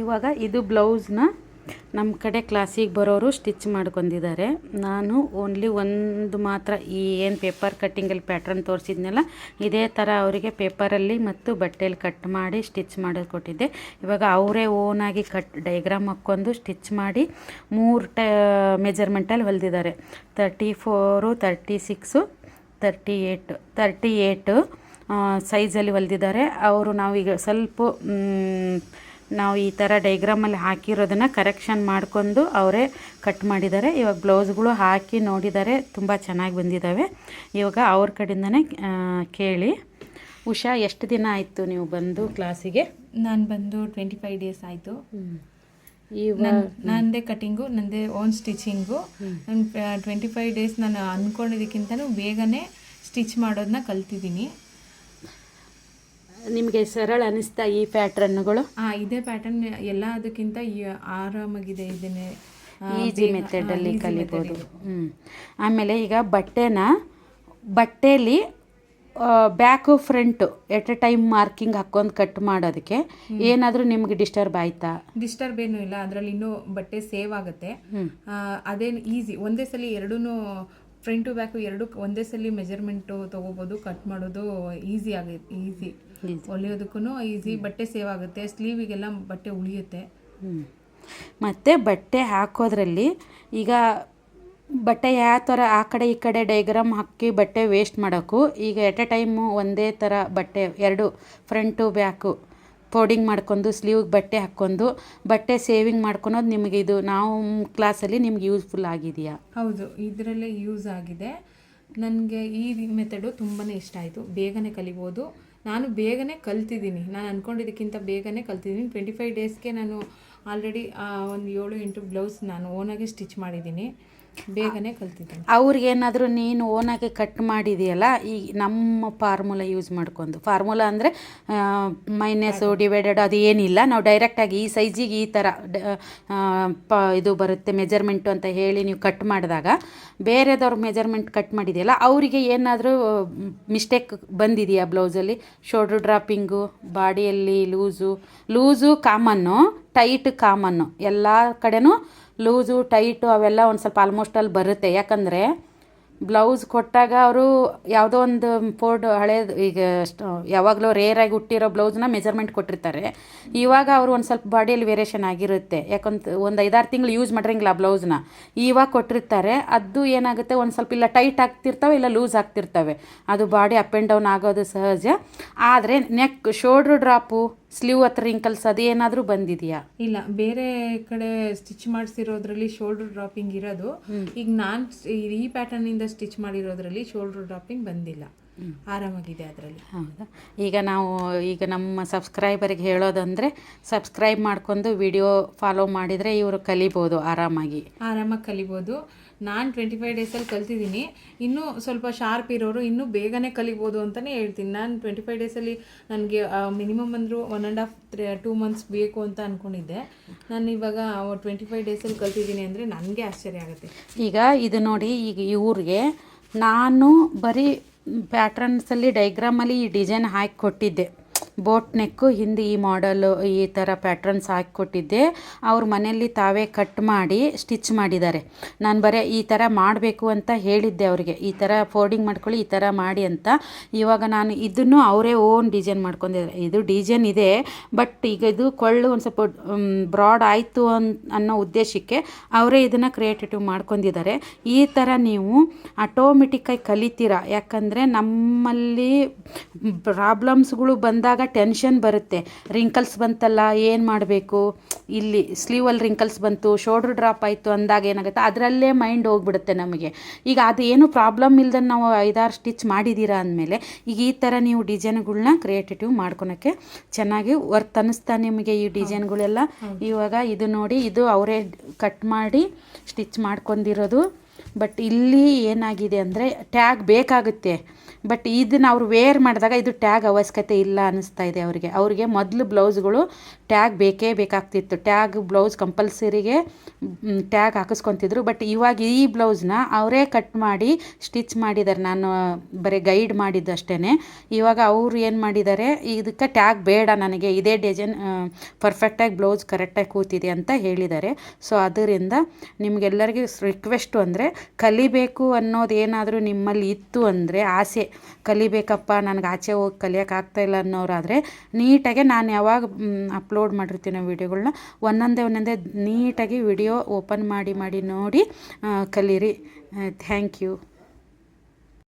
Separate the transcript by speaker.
Speaker 1: ಇವಾಗ ಇದು ಬ್ಲೌಸ್ನ ನಮ್ಮ ಕಡೆ ಕ್ಲಾಸಿಗೆ ಬರೋರು ಸ್ಟಿಚ್ ಮಾಡ್ಕೊಂಡಿದ್ದಾರೆ. ನಾನು ಓನ್ಲಿ ಒಂದು ಮಾತ್ರ ಈ ಏನು ಪೇಪರ್ ಕಟ್ಟಿಂಗಲ್ಲಿ ಪ್ಯಾಟ್ರನ್ ತೋರಿಸಿದ್ನಲ್ಲ, ಇದೇ ಥರ ಅವರಿಗೆ ಪೇಪರಲ್ಲಿ ಮತ್ತು ಬಟ್ಟೆಯಲ್ಲಿ ಕಟ್ ಮಾಡಿ ಸ್ಟಿಚ್ ಮಾಡೋದು ಕೊಟ್ಟಿದ್ದೆ ಇವಾಗ ಅವರೇ ಓನಾಗಿ ಕಟ್ ಡೈಗ್ರಾಮ್ ಹಾಕ್ಕೊಂಡು ಸ್ಟಿಚ್ ಮಾಡಿ ಮೂರು ಟ ಮೆಜರ್ಮೆಂಟಲ್ಲಿ ಹೊಲಿದಿದ್ದಾರೆ. Thirty four thirty six thirty eight thirty eight ಸೈಜಲ್ಲಿ ಹೊಲ್ದಿದ್ದಾರೆ. ಅವರು ನಾವೀಗ ಸ್ವಲ್ಪ ನಾವು ಈ ಥರ ಡೈಗ್ರಾಮಲ್ಲಿ ಹಾಕಿರೋದನ್ನು ಕರೆಕ್ಷನ್ ಮಾಡ್ಕೊಂಡು ಅವರೇ ಕಟ್ ಮಾಡಿದ್ದಾರೆ. ಇವಾಗ ಬ್ಲೌಸ್ಗಳು ಹಾಕಿ ನೋಡಿದ್ದಾರೆ ತುಂಬ ಚೆನ್ನಾಗಿ ಬಂದಿದ್ದಾವೆ ಇವಾಗ ಅವ್ರ ಕಡೆಯಿಂದನೇ ಕೇಳಿ. ಉಷಾ ಎಷ್ಟು ದಿನ ಆಯಿತು ನೀವು ಬಂದು ಕ್ಲಾಸಿಗೆ
Speaker 2: ನಾನು ಬಂದು ಟ್ವೆಂಟಿ ಫೈವ್ ಡೇಸ್ ಆಯಿತು
Speaker 1: ಇವಾಗ
Speaker 2: ನಂದೇ ಕಟಿಂಗು ನಂದೇ ಓನ್ ಸ್ಟಿಚಿಂಗು ನಾನು ಟ್ವೆಂಟಿ ಫೈವ್ ಡೇಸ್ ನಾನು ಅಂದ್ಕೊಂಡಿದ್ದಕ್ಕಿಂತಲೂ ಬೇಗನೆ ಸ್ಟಿಚ್ ಮಾಡೋದನ್ನ ಕಲ್ತಿದ್ದೀನಿ.
Speaker 1: ನಿಮಗೆ ಸರಳ ಅನಿಸ್ತಾ ಈ ಪ್ಯಾಟ್ರನ್ಗಳು
Speaker 2: ಆ, ಇದೇ ಪ್ಯಾಟರ್ನ್ ಎಲ್ಲ ಅದಕ್ಕಿಂತ ಆರಾಮಾಗಿದೆ ಇದನ್ನೇ.
Speaker 1: ಈಸಿ ಮೆಥಡಲ್ಲಿ ಕಲಿಬೋದು. ಹ್ಞೂ ಆಮೇಲೆ ಈಗ ಬಟ್ಟೆನ ಬಟ್ಟೆಯಲ್ಲಿ back front at a time marking ಹಾಕೊಂಡು ಕಟ್ ಮಾಡೋದಕ್ಕೆ ಏನಾದರೂ ನಿಮ್ಗೆ ಡಿಸ್ಟರ್ಬ್ ಆಯಿತಾ?
Speaker 2: ಡಿಸ್ಟರ್ಬ್ ಏನೂ ಇಲ್ಲ. ಅದರಲ್ಲಿ ಇನ್ನೂ ಬಟ್ಟೆ ಸೇವ್ ಆಗುತ್ತೆ. ಅದೇನು ಈಸಿ ಒಂದೇ ಸಲ ಎರಡೂ ಫ್ರಂಟು ಟು ಬ್ಯಾಕು ಎರಡು ಒಂದೇ ಸಲ ಮೆಜರ್ಮೆಂಟು ತೊಗೋಬೋದು ಕಟ್ ಮಾಡೋದು ಈಸಿ ಆಗುತ್ತೆ ಈಸಿ ಹೊಲಿಯೋದಕ್ಕೂ ಈಸಿ ಬಟ್ಟೆ ಸೇವ್ ಆಗುತ್ತೆ. ಸ್ಲೀವಿಗೆಲ್ಲ ಬಟ್ಟೆ ಉಳಿಯುತ್ತೆ.
Speaker 1: ಹ್ಞೂ ಮತ್ತು ಬಟ್ಟೆ ಹಾಕೋದ್ರಲ್ಲಿ ಈಗ ಬಟ್ಟೆ ಯಾವ ಥರ ಆ ಕಡೆ ಈ ಕಡೆ ಡೈಗ್ರಾಮ್ ಹಾಕಿ ಬಟ್ಟೆ ವೇಸ್ಟ್ ಮಾಡೋಕ್ಕೂ ಈಗ ಎಟ್ ಎ ಟೈಮು ಒಂದೇ ಥರ ಬಟ್ಟೆ ಎರಡು ಫ್ರಂಟು ಬ್ಯಾಕು ಫೋಲ್ಡಿಂಗ್ ಮಾಡ್ಕೊಂಡು ಸ್ಲೀವ್ಗೆ ಬಟ್ಟೆ ಹಾಕ್ಕೊಂಡು ಬಟ್ಟೆ ಸೇವಿಂಗ್ ಮಾಡ್ಕೊಳೋದು ನಿಮಗೆ ಇದು ನಾವು ಕ್ಲಾಸಲ್ಲಿ ನಿಮ್ಗೆ ಯೂಸ್ಫುಲ್ ಆಗಿದೆಯಾ?
Speaker 2: ಹೌದು ಇದರಲ್ಲೇ ಯೂಸ್ ಆಗಿದೆ. ನನಗೆ ಈ ಮೆಥಡು ತುಂಬಾ ಇಷ್ಟ ಆಯಿತು. ಬೇಗನೆ ಕಲಿಬೋದು. ನಾನು ಬೇಗನೆ ಕಲ್ತಿದ್ದೀನಿ. ನಾನು ಅಂದ್ಕೊಂಡಿದ್ದಕ್ಕಿಂತ ಬೇಗನೆ ಕಲ್ತಿದ್ದೀನಿ. ಟ್ವೆಂಟಿ ಫೈವ್ ಡೇಸ್ಗೆ ನಾನು ಆಲ್ರೆಡಿ ಒಂದು ಏಳು ಎಂಟು ಬ್ಲೌಸ್ ನಾನು ಓನಾಗಿ ಸ್ಟಿಚ್ ಮಾಡಿದ್ದೀನಿ. ಬೇಗನೆ ಕಲ್ತಿದ್ದೆ
Speaker 1: ಅವ್ರಿಗೇನಾದರೂ ನೀನು ಓನಾಗಿ ಕಟ್ ಮಾಡಿದೆಯಲ್ಲ ಈ ನಮ್ಮ ಫಾರ್ಮುಲಾ ಯೂಸ್ ಮಾಡ್ಕೊಂಡು. ಫಾರ್ಮುಲಾ ಅಂದರೆ ಮೈನಸ್ ಡಿವೈಡೆಡ್ ಅದು ಏನಿಲ್ಲ. ನಾವು ಡೈರೆಕ್ಟಾಗಿ ಈ ಸೈಜಿಗೆ ಈ ಥರ ಪ ಇದು ಬರುತ್ತೆ ಮೆಜರ್ಮೆಂಟು ಅಂತ ಹೇಳಿ ನೀವು ಕಟ್ ಮಾಡಿದಾಗ ಬೇರೆದವ್ರ ಮೆಜರ್ಮೆಂಟ್ ಕಟ್ ಮಾಡಿದೆಯಲ್ಲ ಅವರಿಗೆ ಏನಾದರೂ ಮಿಸ್ಟೇಕ್ ಬಂದಿದೆಯಾ ಬ್ಲೌಸಲ್ಲಿ ಶೋಲ್ಡ್ರ್ ಡ್ರಾಪಿಂಗು ಬಾಡಿಯಲ್ಲಿ loose loose common tight common ಎಲ್ಲ ಕಡೆನೂ ಲೂಸು, ಟೈಟು ಅವೆಲ್ಲ ಒಂದು ಸ್ವಲ್ಪ ಆಲ್ಮೋಸ್ಟ್ ಅಲ್ಲಿ ಬರುತ್ತೆ. ಯಾಕಂದರೆ ಬ್ಲೌಸ್ ಕೊಟ್ಟಾಗ ಅವರು ಯಾವುದೋ ಒಂದು ಫೋರ್ಡ್ ಹಳೇದು ಈಗ ಯಾವಾಗಲೂ ರೇರಾಗಿ ಹುಟ್ಟಿರೋ ಬ್ಲೌಸ್ನ ಮೆಜರ್ಮೆಂಟ್ ಕೊಟ್ಟಿರ್ತಾರೆ. ಇವಾಗ ಅವರು ಒಂದು ಸ್ವಲ್ಪ ಬಾಡಿಯಲ್ಲಿ ವೇರಿಯೇಷನ್ ಆಗಿರುತ್ತೆ. ಯಾಕಂತ ಒಂದು ಐದಾರು ತಿಂಗಳು ಯೂಸ್ ಮಾಡಿರಂಗಿಲ್ಲ ಆ ಬ್ಲೌಸ್ನ ಇವಾಗ ಕೊಟ್ಟಿರ್ತಾರೆ. ಅದು ಏನಾಗುತ್ತೆ? ಒಂದು ಸ್ವಲ್ಪ ಇಲ್ಲ ಟೈಟ್ ಆಗ್ತಿರ್ತವೆ, ಇಲ್ಲ ಲೂಸ್ ಆಗ್ತಿರ್ತವೆ. ಅದು ಬಾಡಿ ಅಪ್ ಆ್ಯಂಡ್ ಡೌನ್ ಆಗೋದು ಸಹಜ. ಆದರೆ ನೆಕ್ ಶೋಲ್ಡ್ರ್ ಡ್ರಾಪು ಸ್ಲೀವ್ ಹತ್ರ ರಿಂಕಲ್ಸ್ ಅದೇನಾದರೂ ಬಂದಿದೆಯಾ?
Speaker 2: ಇಲ್ಲ ಬೇರೆ ಕಡೆ ಸ್ಟಿಚ್ ಮಾಡಿಸಿರೋದ್ರಲ್ಲಿ ಶೋಲ್ಡರ್ ಡ್ರಾಪಿಂಗ್ ಇರೋದು. ಈಗ ನಾನು ಈ ಪ್ಯಾಟರ್ನಿಂದ ಸ್ಟಿಚ್ ಮಾಡಿರೋದ್ರಲ್ಲಿ ಶೋಲ್ಡರ್ ಡ್ರಾಪಿಂಗ್ ಬಂದಿಲ್ಲ. ಆರಾಮಾಗಿದೆ ಅದರಲ್ಲಿ.
Speaker 1: ಹೌದಾ? ಈಗ ನಾವು ಈಗ ನಮ್ಮ ಸಬ್ಸ್ಕ್ರೈಬರಿಗೆ ಹೇಳೋದಂದರೆ ಸಬ್ಸ್ಕ್ರೈಬ್ ಮಾಡ್ಕೊಂಡು ವಿಡಿಯೋ ಫಾಲೋ ಮಾಡಿದರೆ ಇವರು ಕಲಿಬೋದು ಆರಾಮಾಗಿ.
Speaker 2: ಆರಾಮಾಗಿ ಕಲಿಬೋದು. ನಾನು ಟ್ವೆಂಟಿ ಫೈವ್ ಡೇಸಲ್ಲಿ ಕಲ್ತಿದ್ದೀನಿ. ಇನ್ನೂ ಸ್ವಲ್ಪ ಶಾರ್ಪ್ ಇರೋರು ಇನ್ನೂ ಬೇಗನೆ ಕಲಿಬೋದು ಅಂತಲೇ ಹೇಳ್ತೀನಿ. ನಾನು ಟ್ವೆಂಟಿ ಫೈವ್ ಡೇಸಲ್ಲಿ ನನಗೆ ಮಿನಿಮಮ್ ಅಂದರೂ one and half three two months ಬೇಕು ಅಂತ ಅಂದ್ಕೊಂಡಿದ್ದೆ ನಾನು ಇವಾಗ ಟ್ವೆಂಟಿ ಫೈವ್ ಡೇಸಲ್ಲಿ ಕಲ್ತಿದ್ದೀನಿ ಅಂದರೆ ನನಗೆ ಆಶ್ಚರ್ಯ ಆಗುತ್ತೆ.
Speaker 1: ಈಗ ಇದು ನೋಡಿ, ಈಗ ಇವ್ರಿಗೆ ನಾನು ಬರೀ ಪ್ಯಾಟ್ರನ್ಸಲ್ಲಿ ಡೈಗ್ರಾಮಲ್ಲಿ ಈ ಡಿಸೈನ್ ಹಾಕಿ ಕೊಟ್ಟಿದ್ದೆ. ಬೋಟ್ ನೆಕ್ಕು ಹಿಂದೆ ಈ ಮಾಡಲು ಈ ಥರ ಪ್ಯಾಟ್ರನ್ಸ್ ಹಾಕಿಕೊಟ್ಟಿದ್ದೆ. ಅವ್ರ ಮನೆಯಲ್ಲಿ ತಾವೇ ಕಟ್ ಮಾಡಿ ಸ್ಟಿಚ್ ಮಾಡಿದ್ದಾರೆ. ನಾನು ಬರೀ ಈ ಥರ ಮಾಡಬೇಕು ಅಂತ ಹೇಳಿದ್ದೆ ಅವರಿಗೆ. ಈ ಥರ ಫೋಲ್ಡಿಂಗ್ ಮಾಡ್ಕೊಳ್ಳಿ, ಈ ಥರ ಮಾಡಿ ಅಂತ. ಇವಾಗ ನಾನು ಇದನ್ನು ಅವರೇ ಓನ್ ಡಿಸೈನ್ ಮಾಡ್ಕೊಂಡಿದ್ದಾರೆ. ಇದು ಡಿಸೈನ್ ಇದೆ ಬಟ್ ಈಗ ಇದು ಕೊಳ್ಳು ಒಂದು ಸ್ವಲ್ಪ ಬ್ರಾಡ್ ಆಯಿತು ಅನ್, ಅನ್ನೋ ಉದ್ದೇಶಕ್ಕೆ ಅವರೇ ಇದನ್ನು ಕ್ರಿಯೇಟಿವ್ ಮಾಡ್ಕೊಂಡಿದ್ದಾರೆ. ಈ ಥರ ನೀವು ಆಟೋಮೆಟಿಕ್ಕಾಗಿ ಕಲಿತೀರಾ? ಯಾಕಂದರೆ ನಮ್ಮಲ್ಲಿ ಪ್ರಾಬ್ಲಮ್ಸ್ಗಳು ಬಂದಾಗ ಟೆನ್ಷನ್ ಬರುತ್ತೆ. ರಿಂಕಲ್ಸ್ ಬಂತಲ್ಲ ಏನು ಮಾಡಬೇಕು? ಇಲ್ಲಿ ಸ್ಲೀವಲ್ಲಿ ರಿಂಕಲ್ಸ್ ಬಂತು ಶೋಲ್ಡ್ರ್ ಡ್ರಾಪ್ ಆಯಿತು ಅಂದಾಗ ಏನಾಗುತ್ತೆ? ಅದರಲ್ಲೇ ಮೈಂಡ್ ಹೋಗ್ಬಿಡುತ್ತೆ ನಮಗೆ. ಈಗ ಅದು ಏನು ಪ್ರಾಬ್ಲಮ್ ಇಲ್ದೇ ನಾವು ಐದಾರು ಸ್ಟಿಚ್ ಮಾಡಿದ್ದೀರಾ ಅಂದಮೇಲೆ ಈಗ ಈ ಥರ ನೀವು ಡಿಸೈನ್ಗಳನ್ನ ಕ್ರಿಯೇಟಿವ್ ಮಾಡ್ಕೊಳಕ್ಕೆ ಚೆನ್ನಾಗಿ ವರ್ತ್ ಅನ್ನಿಸ್ತಾ ನಿಮಗೆ ಈ ಡಿಸೈನ್ಗಳೆಲ್ಲ ಇವಾಗ ಇದು ನೋಡಿ ಇದು ಅವರೇ ಕಟ್ ಮಾಡಿ ಸ್ಟಿಚ್ ಮಾಡ್ಕೊಂಡಿರೋದು. ಬಟ್ ಇಲ್ಲಿ ಏನಾಗಿದೆ ಅಂದರೆ ಟ್ಯಾಗ್ ಬೇಕಾಗುತ್ತೆ. ಬಟ್ ಇದನ್ನು ಅವ್ರು ವೇರ್ ಮಾಡಿದಾಗ ಇದು ಟ್ಯಾಗ್ ಅವಶ್ಯಕತೆ ಇಲ್ಲ ಅನ್ನಿಸ್ತಾ ಇದೆ ಅವರಿಗೆ. ಅವರಿಗೆ ಮೊದಲು ಬ್ಲೌಸ್ಗಳು ಟ್ಯಾಗ್ ಬೇಕೇ ಬೇಕಾಗ್ತಿತ್ತು. ಟ್ಯಾಗ್ ಬ್ಲೌಸ್ ಕಂಪಲ್ಸರಿಗೆ ಟ್ಯಾಗ್ ಹಾಕಿಸ್ಕೊತಿದ್ರು. ಬಟ್ ಇವಾಗ ಈ ಬ್ಲೌಸ್ನ ಅವರೇ ಕಟ್ ಮಾಡಿ, ಸ್ಟಿಚ್ ಮಾಡಿದ್ದಾರೆ ನಾನು ಬರೀ ಗೈಡ್ ಮಾಡಿದ್ದು ಅಷ್ಟೇ ಇವಾಗ ಅವ್ರು ಏನು ಮಾಡಿದ್ದಾರೆ ಇದಕ್ಕೆ ಟ್ಯಾಗ್ ಬೇಡ ನನಗೆ. ಇದೇ ಡಿಸೈನ್ ಪರ್ಫೆಕ್ಟಾಗಿ ಬ್ಲೌಸ್ ಕರೆಕ್ಟಾಗಿ ಕೂತಿದೆ ಅಂತ ಹೇಳಿದ್ದಾರೆ ಸೊ ಅದರಿಂದ ನಿಮಗೆಲ್ಲರಿಗೂ ರಿಕ್ವೆಸ್ಟು ಅಂದರೆ, ಕಲಿಬೇಕು ಅನ್ನೋದು ಏನಾದರೂ ನಿಮ್ಮಲ್ಲಿ ಇತ್ತು ಅಂದರೆ, ಆಸೆ. ಕಲಿಬೇಕಪ್ಪ, ನನಗೆ ಆಚೆ ಹೋಗಿ ಕಲಿಯೋಕ್ಕಾಗ್ತಾಯಿಲ್ಲ ಅನ್ನೋರಾದರೆ, ನೀಟಾಗೆ ನಾನು ಯಾವಾಗ ಅಪ್ಲೋಡ್ ಮಾಡಿರ್ತೀನೋ ವೀಡಿಯೋಗಳನ್ನ ಒಂದೊಂದೇ ಒಂದೊಂದೇ ನೀಟಾಗಿ ವಿಡಿಯೋ ಓಪನ್ ಮಾಡಿ ಮಾಡಿ ನೋಡಿ ಕಲೀರಿ. Thank you